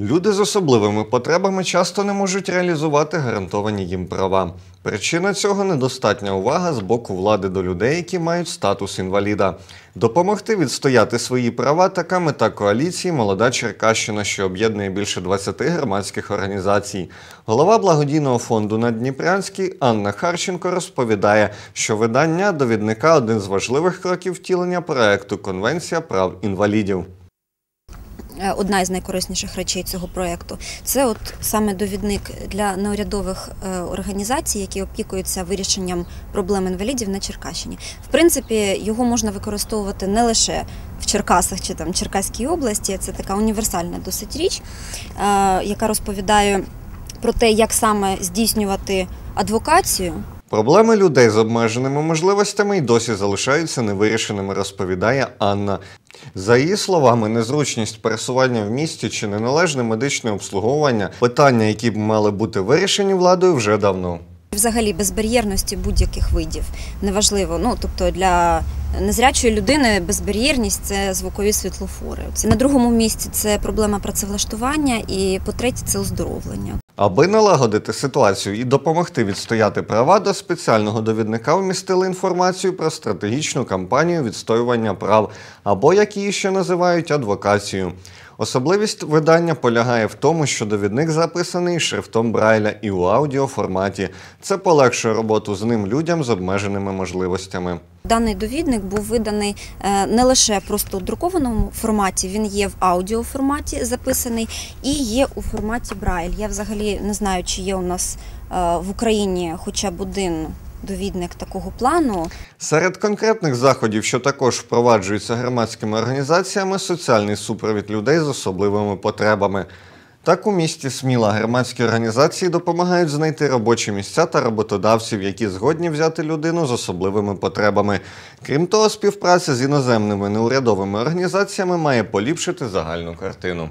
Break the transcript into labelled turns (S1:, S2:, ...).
S1: Люди з особливими потребами часто не можуть реалізувати гарантовані їм права. Причина цього недостатня увага з боку влади до людей, які мають статус інваліда. Допомогти відстояти свої права така мета коаліції Молода Черкащина, що об'єднує більше 20 громадських організацій. Голова благодійного фонду Наддніпрянський Анна Харченко розповідає, що видання довідника один з важливих кроків втілення проекту Конвенція прав інвалідів.
S2: Е, Одна із найкорисніших речей цього проєкту це от саме довідник для неурядових е, організацій, які опікуються вирішенням проблем інвалідів на Черкащині. В принципі, його можна використовувати не лише в Черкасах чи там Черкаській області. Це така універсальна досить річ, е, яка розповідає про те, як саме здійснювати адвокацію
S1: Проблеми людей з обмеженими можливостями й досі залишаються невирішеними, розповідає Анна. За її словами, незручність пересування в місті чи неналежне медичне обслуговування питання, які б мали бути вирішені владою вже давно.
S2: Взагалі безбар'єрності будь-яких видів неважливо. Ну тобто для незрячої людини безбар'єрність це звукові світлофори. На другому місці це проблема працевлаштування, і по-третє, це оздоровлення.
S1: Аби налагодити ситуацію і допомогти відстояти права, до спеціального довідника вмістили інформацію про стратегічну кампанію відстоювання прав, або як її ще називають адвокацію. Особливість видання полягає в тому, що довідник записаний шрифтом Брайля і у аудіоформаті. Це полегшує роботу з ним людям з обмеженими можливостями.
S2: Даний довідник був виданий е, не лише просто у друкованому форматі, він є в аудіоформаті записаний і є у форматі Брайль. Я взагалі не знаю, чи є у нас е, в Україні хоча б один довідник такого плану.
S1: Серед конкретних заходів, що також впроваджуються громадськими організаціями, соціальний супровід людей з особливими потребами. Так у місті Сміла громадські організації допомагають знайти робочі місця та роботодавців, які згодні взяти людину з особливими потребами. Крім того, співпраця з іноземними неурядовими організаціями має поліпшити загальну картину.